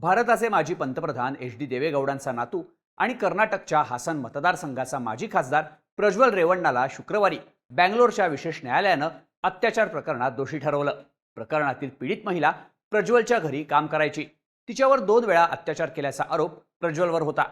भारताचे माजी पंतप्रधान एच डी देवेगौडांचा नातू आणि कर्नाटकच्या हासन मतदारसंघाचा माजी खासदार प्रज्वल रेवण्णाला शुक्रवारी बँगलोरच्या विशेष न्यायालयानं अत्याचार प्रकरणात दोषी ठरवलं. प्रकरणातील पीडित महिला प्रज्वलच्या घरी काम करायची. तिच्यावर दोन वेळा अत्याचार केल्याचा आरोप प्रज्वलवर होता.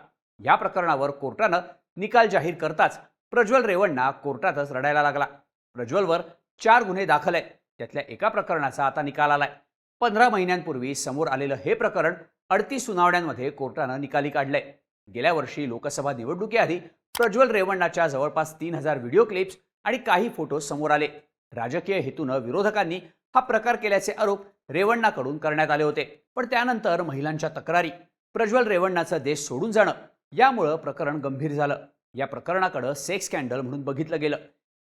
या प्रकरणावर कोर्टानं निकाल जाहीर करताच प्रज्वल रेवण्णा कोर्टातच रडायला लागला. प्रज्वलवर चार गुन्हे दाखल आहेत. त्यातल्या एका प्रकरणाचा आता निकाल आलाय. पंधरा महिन्यांपूर्वी समोर आलेलं हे प्रकरण अडतीस सुनावण्यांमध्ये कोर्टानं निकाली काढलंय गेल्या वर्षी लोकसभा निवडणुकीआधी प्रज्वल रेवण्णाच्या जवळपास तीन हजार व्हिडिओ क्लिप्स आणि काही फोटो समोर आले. राजकीय हेतूनं विरोधकांनी हा प्रकार केल्याचे आरोप रेवण्णाकडून करण्यात आले होते. पण त्यानंतर महिलांच्या तक्रारी प्रज्वल रेवण्णाचं देश सोडून जाणं यामुळं प्रकरण गंभीर झालं. या प्रकरणाकडं सेक्स स्कॅन्डल म्हणून बघितलं गेलं.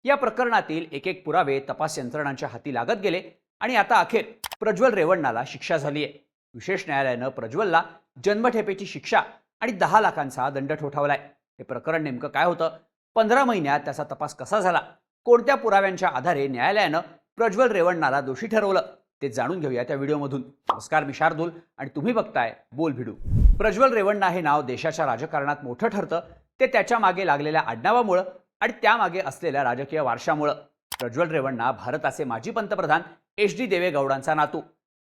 या प्रकरणातील एक एक पुरावे तपास यंत्रणांच्या हाती लागत गेले आणि आता अखेर प्रज्वल रेवण्णाला शिक्षा झाली आहे विशेष न्यायालयानं प्रज्वलला जन्मठेपेची शिक्षा आणि दहा लाखांचा दंड ठोठावलाय. हे प्रकरण नेमकं काय होतं? पंधरा महिन्यात त्याचा तपास कसा झाला? कोणत्या पुराव्यांच्या आधारे न्यायालयानं प्रज्वल रेवण्णाला दोषी ठरवलं? ते जाणून घेऊया त्या व्हिडिओमधून. नमस्कार मी शार्दूल आणि तुम्ही बघताय बोल भिडू. प्रज्वल रेवण्णा हे नाव देशाच्या राजकारणात मोठं ठरतं. ते त्याच्यामागे लागलेल्या आडनावामुळं आणि त्यामागे असलेल्या राजकीय वारशामुळं. प्रज्वल रेवण्णा भारताचे माजी पंतप्रधान एच डी देवेगौडांचा नातू.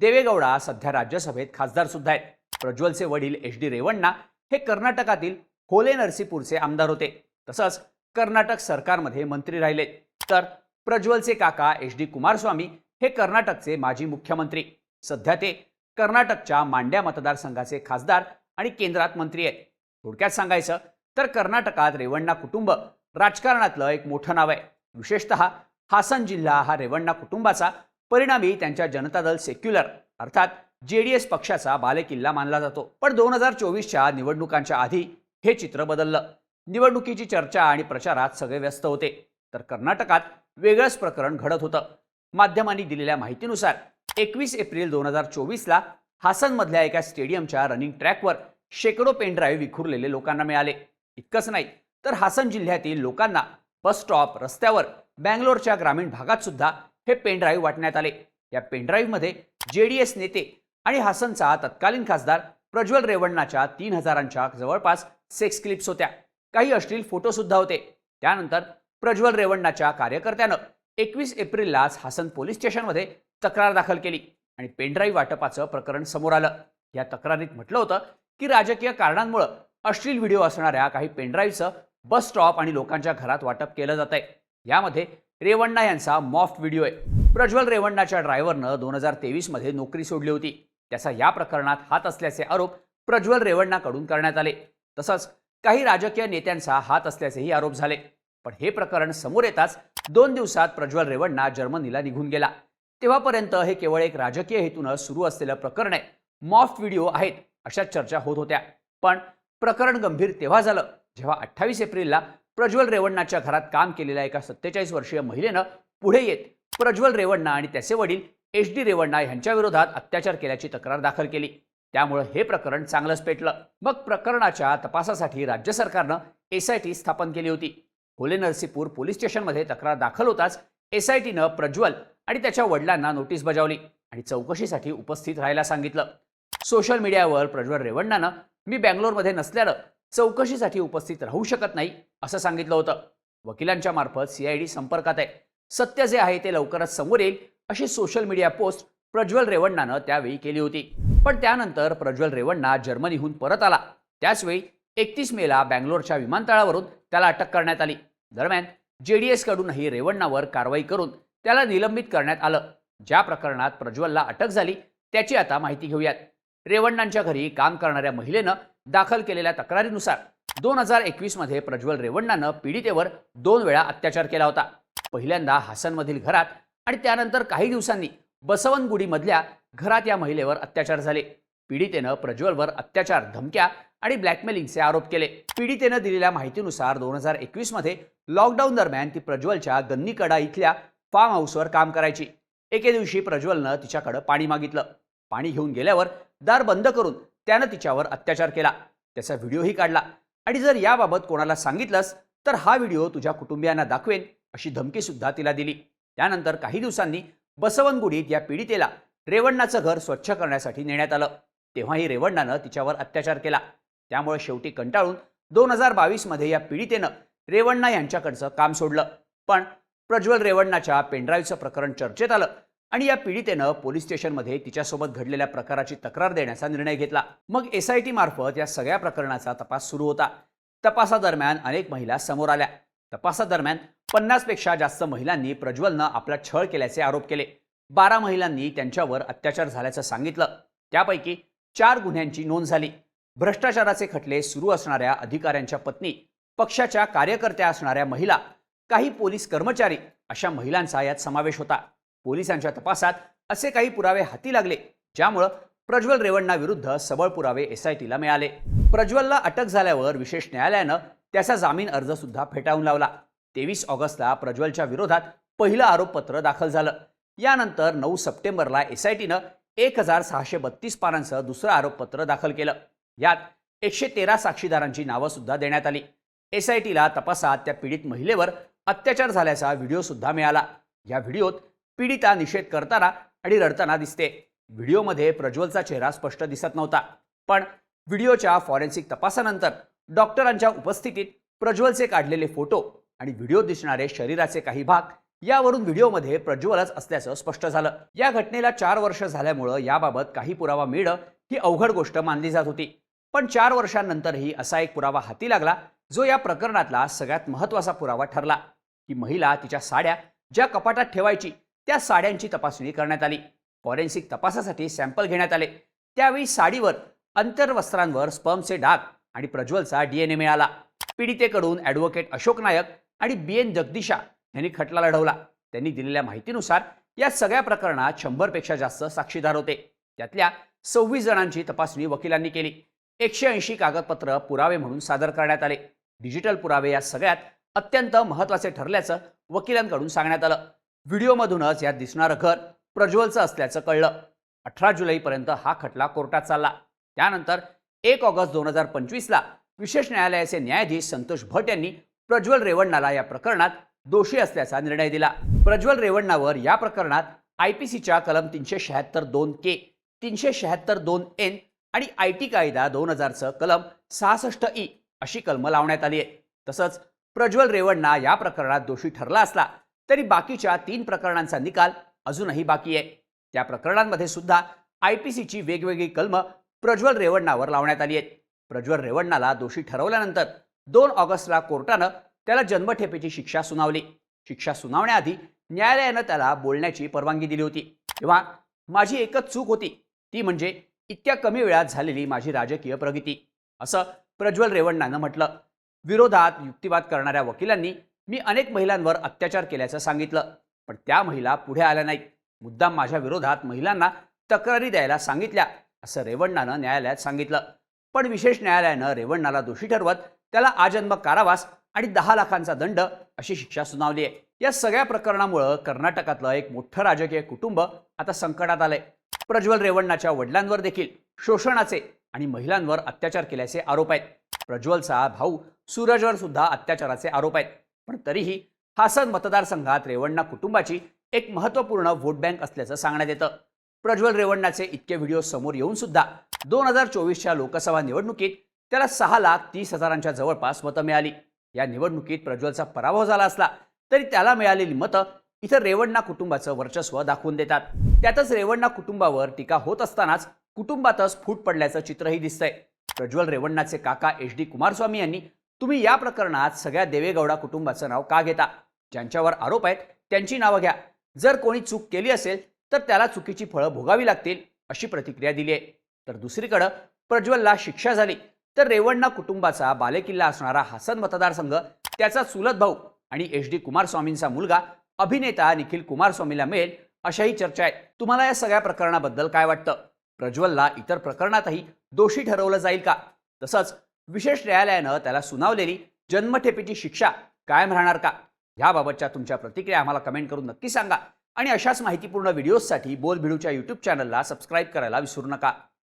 देवेगौडा सध्या राज्यसभेत खासदार सुद्धा आहेत. प्रज्वलचे वडील एच डी रेवण्णा हे कर्नाटकातील होले नरसीपूरचे आमदार होते. तसंच कर्नाटक सरकारमध्ये मंत्री राहिले. तर प्रज्वलचे काका एच डी कुमारस्वामी हे कर्नाटकचे माजी मुख्यमंत्री. सध्या ते कर्नाटकच्या मांड्या मतदारसंघाचे खासदार आणि केंद्रात मंत्री आहेत. थोडक्यात सांगायचं तर कर्नाटकात रेवण्णा कुटुंब राजकारणातलं एक मोठं नाव आहे. विशेषतः हासन जिल्हा हा रेवण्णा कुटुंबाचा परिणामी त्यांच्या जनता दल सेक्युलर अर्थात जे डी एस पक्षाचा बालेकिल्ला मानला जातो. पण दोन हजार चोवीसच्या निवडणुकांच्या आधी हे चित्र बदललं. निवडणुकीची चर्चा आणि प्रचारात सगळे व्यस्त होते. तर कर्नाटकात वेगळंच प्रकरण घडत होतं. माध्यमांनी दिलेल्या माहितीनुसार एकवीस एप्रिल दोन हजार चोवीसला हासनमधल्या एका स्टेडियमच्या रनिंग ट्रॅकवर शेकडो पेनड्राईव्ह विखुरलेले लोकांना मिळाले. इतकंच नाही तर हासन जिल्ह्यातील लोकांना बस स्टॉप रस्त्यावर बँगलोरच्या ग्रामीण भागात सुद्धा हे पेनड्राईव्ह वाटण्यात आले. या पेनड्राईव्हमध्ये जे डी एस नेते आणि हासनचा तत्कालीन खासदार प्रज्वल रेवण्णाच्या तीन हजारांच्या जवळपास सेक्स क्लिप्स होत्या. काही अश्लील फोटोसुद्धा होते. त्यानंतर प्रज्वल रेवण्णाच्या कार्यकर्त्यानं एकवीस एप्रिललाच हासन पोलीस स्टेशनमध्ये तक्रार दाखल केली आणि पेनड्राईव्ह वाटपाचं प्रकरण समोर आलं. या तक्रारीत म्हटलं होतं की राजकीय कारणांमुळं अश्लील व्हिडिओ असणाऱ्या काही पेनड्राईव्हचं बस स्टॉप आणि लोकांच्या घरात वाटप केलं जात आहे यामध्ये रेवण्णा यांचा मॉफ्ट व्हिडिओ आहे. प्रज्वल रेवण्णाच्या ड्रायव्हरनं दोन हजार तेवीसमध्ये नोकरी सोडली होती. त्याचा या प्रकरणात हात असल्याचे आरोप प्रज्वल रेवण्णाकडून करण्यात आले. तसंच काही राजकीय नेत्यांचा हात असल्याचेही आरोप झाले. पण हे प्रकरण समोर येताच दोन दिवसात प्रज्वल रेवण्णा जर्मनीला निघून गेला. तेव्हापर्यंत हे केवळ एक राजकीय हेतूनं सुरू असलेलं प्रकरण आहे मॉफ्ट व्हिडिओ आहेत अशा चर्चा होत होत्या. पण प्रकरण गंभीर तेव्हा झालं जेव्हा अठ्ठावीस एप्रिलला प्रज्वल रेवण्णाच्या घरात काम केलेल्या एका सत्तेचाळीस वर्षीय महिलेनं पुढे येत प्रज्वल रेवण्णा आणि त्याचे वडील एच डी रेवण्णा यांच्या विरोधात अत्याचार केल्याची तक्रार दाखल केली. त्यामुळे हे प्रकरण चांगलंच पेटलं. मग प्रकरणाच्या तपासासाठी राज्य सरकारनं एस आय टी स्थापन केली होती. होले नरसीपूर पोलीस स्टेशनमध्ये तक्रार दाखल होताच एस आय टीनं प्रज्वल आणि त्याच्या वडिलांना नोटीस बजावली आणि चौकशीसाठी उपस्थित राहायला सांगितलं. सोशल मीडियावर प्रज्वल रेवण्णानं मी बँगलोरमध्ये नसल्यानं चौकशीसाठी उपस्थित राहू शकत नाही असं सांगितलं होतं. वकिलांच्या मार्फत सीआयडी संपर्कात आहे. सत्य जे आहे ते लवकरच समोर येईल अशी सोशल मीडिया पोस्ट प्रज्वल रेवण्णानं त्यावेळी केली होती. पण त्यानंतर प्रज्वल रेवण्णा जर्मनीहून परत आला. त्याचवेळी एकतीस मेला बँगलोरच्या विमानतळावरून त्याला अटक करण्यात आली. दरम्यान जेडीएस कडूनही रेवण्णावर कारवाई करून त्याला निलंबित करण्यात आलं. ज्या प्रकरणात प्रज्वलला अटक झाली त्याची आता माहिती घेऊयात. रेवण्णांच्या घरी काम करणाऱ्या महिलेनं दाखल केलेल्या तक्रारीनुसार दोन हजार एकवीसमध्ये प्रज्वल रेवण्णानं पीडितेवर दोन वेळा अत्याचार केला होता. पहिल्यांदा हासनमधील घरात आणि त्यानंतर काही दिवसांनी बसवनगुडीमधल्या घरात या महिलेवर अत्याचार झाले. पीडितेनं प्रज्वलवर अत्याचार धमक्या आणि ब्लॅकमेलिंगचे आरोप केले. पीडितेनं दिलेल्या माहितीनुसार दोन हजार एकवीसमध्ये लॉकडाऊन दरम्यान ती प्रज्वलच्या गन्नीकडा इथल्या फार्म हाऊसवर काम करायची. एके दिवशी प्रज्वलनं तिच्याकडं पाणी मागितलं. पाणी घेऊन गेल्यावर दार बंद करून त्यानं तिच्यावर अत्याचार केला. त्याचा व्हिडिओही काढला. आणि जर याबाबत कोणाला सांगितलंस तर हा व्हिडिओ तुझ्या कुटुंबियांना दाखवेन अशी धमकीसुद्धा तिला दिली. त्यानंतर काही दिवसांनी बसवनगुडीत या पीडितेला रेवण्णाचं घर स्वच्छ करण्यासाठी नेण्यात आलं. तेव्हाही रेवण्णानं तिच्यावर अत्याचार केला. त्यामुळे शेवटी कंटाळून दोन हजार बावीसमध्ये या पीडितेनं रेवण्णा यांच्याकडचं काम सोडलं. पण प्रज्वल रेवण्णाच्या पेनड्राईव्हचं प्रकरण चर्चेत आलं. आणि या पीडितेनं पोलीस स्टेशनमध्ये तिच्यासोबत घडलेल्या प्रकाराची तक्रार देण्याचा निर्णय घेतला. मग एस आय टी मार्फत या सगळ्या प्रकरणाचा तपास सुरू होता. तपासादरम्यान अनेक महिला समोर आल्या. तपासादरम्यान पन्नासपेक्षा जास्त महिलांनी प्रज्वलनं आपला छळ केल्याचे आरोप केले. बारा महिलांनी त्यांच्यावर अत्याचार झाल्याचं सांगितलं. त्यापैकी चार गुन्ह्यांची नोंद झाली. भ्रष्टाचाराचे खटले सुरू असणाऱ्या अधिकाऱ्यांच्या पत्नी पक्षाच्या कार्यकर्त्या असणाऱ्या महिला काही पोलीस कर्मचारी अशा महिलांचा यात समावेश होता. पोलिसांच्या तपासात असे काही पुरावे हाती लागले ज्यामुळं प्रज्वल रेवण्णा विरुद्ध सबळ पुरावे एस आय टीला मिळाले. प्रज्वलला अटक झाल्यावर विशेष न्यायालयानं त्याचा जामीन अर्ज सुद्धा फेटाळून लावला. तेवीस ऑगस्टला प्रज्वलच्या विरोधात पहिलं आरोपपत्र दाखल झालं. यानंतर नऊ सप्टेंबरला एस आय एक हजार सहाशे बत्तीस पानांचं दुसरं आरोपपत्र दाखल केलं. यात एकशे तेरा साक्षीदारांची नावं सुद्धा देण्यात आली. एस आय टीला तपासात त्या पीडित महिलेवर अत्याचार झाल्याचा व्हिडिओ सुद्धा मिळाला. या व्हिडिओत पीडिता निषेध करताना आणि रडताना दिसते. व्हिडिओमध्ये प्रज्वलचा चेहरा स्पष्ट दिसत नव्हता. पण व्हिडिओच्या फॉरेन्सिक तपासानंतर डॉक्टरांच्या उपस्थितीत प्रज्वलचे काढलेले फोटो आणि व्हिडिओ दिसणारे शरीराचे काही भाग यावरून व्हिडिओमध्ये प्रज्वलच असल्याचं स्पष्ट झालं. या घटनेला चार वर्ष झाल्यामुळं याबाबत काही पुरावा मिळणं ही अवघड गोष्ट मानली जात होती. पण चार वर्षांनंतरही असा एक पुरावा हाती लागला जो या प्रकरणातला सगळ्यात महत्त्वाचा पुरावा ठरला ही महिला तिच्या साड्या ज्या कपाटात ठेवायची त्या साड्यांची तपासणी करण्यात आली. फॉरेन्सिक तपासासाठी सॅम्पल घेण्यात आले. त्यावेळी साडीवर अंतर्वस्त्रांवर स्पर्मचे डाग आणि प्रज्वलचा डीएनए मिळाला. पीडितेकडून ॲडव्होकेट अशोक नायक आणि बी एन जगदीशा यांनी खटला लढवला. त्यांनी दिलेल्या माहितीनुसार या सगळ्या प्रकरणात शंभरपेक्षा जास्त साक्षीदार होते. त्यातल्या सव्वीस जणांची तपासणी वकिलांनी केली. एकशे ऐंशी कागदपत्र पुरावे म्हणून सादर करण्यात आले. डिजिटल पुरावे या सगळ्यात अत्यंत महत्त्वाचे ठरल्याचं वकिलांकडून सांगण्यात आलं. व्हिडिओमधूनच यात दिसणारं घर प्रज्वलचं असल्याचं कळलं. अठरा जुलैपर्यंत हा खटला कोर्टात चालला. त्यानंतर एक ऑगस्ट दोन हजार पंचवीसला विशेष न्यायालयाचे न्यायाधीश संतोष भट यांनी प्रज्वल रेवण्णाला या प्रकरणात दोषी असल्याचा निर्णय दिला. प्रज्वल रेवण्णावर या प्रकरणात आय पी सीच्या कलम तीनशे शहात्तर दोन के तीनशे शहात्तर दोन एन आणि आय टी कायदा दोन हजारचं कलम सहासष्ट ई अशी कलमं लावण्यात आली आहे तसंच प्रज्वल रेवण्णा या प्रकरणात दोषी ठरला असला तरी बाकीच्या तीन प्रकरणांचा निकाल अजूनही बाकी आहे. त्या प्रकरणांमध्ये सुद्धा आय पी सीची वेगवेगळी कलमं प्रज्वल रेवण्णावर लावण्यात आली आहेत. प्रज्वल रेवण्णाला दोषी ठरवल्यानंतर दोन ऑगस्टला कोर्टानं त्याला जन्मठेपेची शिक्षा सुनावली. शिक्षा सुनावण्याआधी न्यायालयानं त्याला बोलण्याची परवानगी दिली होती. तेव्हा माझी एकच चूक होती. ती म्हणजे इतक्या कमी वेळात झालेली माझी राजकीय प्रगती. असं प्रज्वल रेवण्णानं म्हटलं. विरोधात युक्तिवाद करणाऱ्या वकिलांनी मी अनेक महिलांवर अत्याचार केल्याचं सांगितलं पण त्या महिला पुढे आल्या नाहीत. मुद्दाम माझ्या विरोधात महिलांना तक्रारी द्यायला सांगितल्या असं रेवण्णानं न्यायालयात सांगितलं. पण विशेष न्यायालयानं रेवण्णाला दोषी ठरवत त्याला आजन्म कारावास आणि दहा लाखांचा दंड अशी शिक्षा सुनावली आहे. या सगळ्या प्रकरणामुळं कर्नाटकातलं एक मोठं राजकीय कुटुंब आता संकटात आलंय. प्रज्वल रेवण्णाच्या वडिलांवर देखील शोषणाचे आणि महिलांवर अत्याचार केल्याचे आरोप आहेत. प्रज्वलचा भाऊ सूरजवर सुद्धा अत्याचाराचे आरोप आहेत. पण तरीही हासन मतदारसंघात रेवण्णा कुटुंबाची एक महत्त्वपूर्ण व्होट बँक असल्याचं सांगण्यात येतं. प्रज्वल रेवण्णाचे इतके व्हिडिओ समोर येऊन सुद्धा दोन हजार चोवीसच्या लोकसभा निवडणुकीत त्याला सहा लाख तीस हजारांच्या जवळपास मतं मिळाली. या निवडणुकीत प्रज्वलचा पराभव झाला असला तरी त्याला मिळालेली मतं इथं रेवण्णा कुटुंबाचं वर्चस्व दाखवून देतात. त्यातच रेवण्णा कुटुंबावर टीका होत असतानाच कुटुंबातच फूट पडल्याचं चित्रही दिसतंय. प्रज्वल रेवण्णाचे काका एच डी कुमारस्वामी यांनी तुम्ही या प्रकरणात सगळ्या देवेगौडा कुटुंबाचं नाव का घेता? ज्यांच्यावर आरोप आहेत त्यांची नावं घ्या. जर कोणी चूक केली असेल तर त्याला चुकीची फळं भोगावी लागतील अशी प्रतिक्रिया दिली आहे. तर दुसरीकडं प्रज्वलला शिक्षा झाली. तर रेवण्णा कुटुंबाचा बालेकिल्ला असणारा हासन मतदारसंघ त्याचा चुलत भाऊ आणि एच डी कुमारस्वामींचा मुलगा अभिनेता निखिल कुमारस्वामीला मिळेल अशाही चर्चा आहेत. तुम्हाला या सगळ्या प्रकरणाबद्दल काय वाटतं? प्रज्वलला इतर प्रकरणातही दोषी ठरवलं जाईल का? तसंच विशेष न्यायालयानं त्याला सुनावलेली जन्मठेपेची शिक्षा कायम राहणार का? याबाबतच्या तुमच्या प्रतिक्रिया आम्हाला कमेंट करून नक्की सांगा. आणि अशाच माहितीपूर्ण व्हिडिओजसाठी बोल भिडूच्या यूट्यूब चॅनलला सबस्क्राईब करायला विसरू नका.